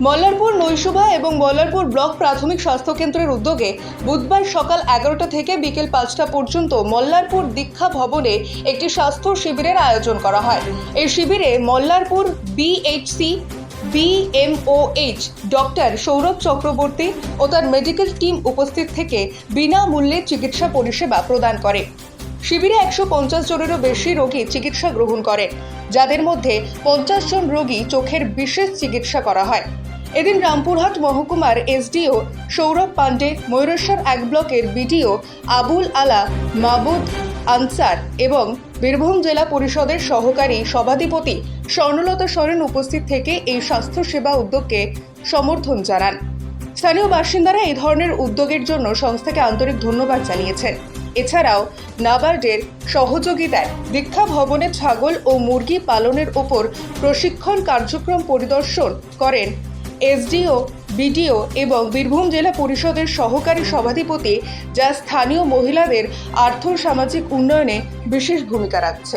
মল্লারপুর নৈশভা এবং মল্লারপুর ব্লক প্রাথমিক স্বাস্থ্য কেন্দ্রের উদ্যোগে বুধবার সকাল এগারোটা থেকে বিকেল পাঁচটা পর্যন্ত মল্লারপুর দীক্ষা ভবনে একটি স্বাস্থ্য শিবিরের আয়োজন করা হয়। এই শিবিরে Mallarpur BHC BMOH doctor Sourav Chakraborty ও তার মেডিকেল টিম উপস্থিত থেকে বিনামূল্যে চিকিৎসা পরিষেবা প্রদান করে। শিবিরে একশো পঞ্চাশ জনেরও বেশি রোগী চিকিৎসা গ্রহণ করেন যাদের মধ্যে পঞ্চাশ জন রোগী চোখের বিশেষ চিকিৎসা করা হয়। এদিন রামপুরহাট মহকুমার এসডিও সৌরভ পাণ্ডে, ময়ূরেশ্বর এক ব্লকের বিডিও আবুল আলা, মাবুদ আনসার এবং বীরভূম জেলা পরিষদের সহকারী সভাধিপতি স্বর্ণলতা সরেন উপস্থিত থেকে এই স্বাস্থ্যসেবা উদ্যোগকে সমর্থন জানান। স্থানীয় বাসিন্দারা এই ধরনের উদ্যোগের জন্য সংস্থাকে আন্তরিক ধন্যবাদ জানিয়েছেন। এছাড়াও নাবার্ডের সহযোগিতায় দীক্ষা ভবনে ছাগল ও মুরগি পালনের ওপর প্রশিক্ষণ কার্যক্রম পরিদর্শন করেন এসডিও, বিডিও এবং বীরভূম জেলা পরিষদের সহকারী সভাধিপতি যা স্থানীয় মহিলাদের আর্থ সামাজিক উন্নয়নে বিশেষ ভূমিকা রাখছে।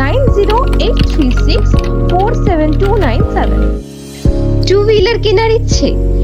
nine zero eight three six four seven two nine seven. Two wheeler কেনার ইচ্ছে?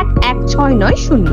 এক এক ছয় নয় শূন্য।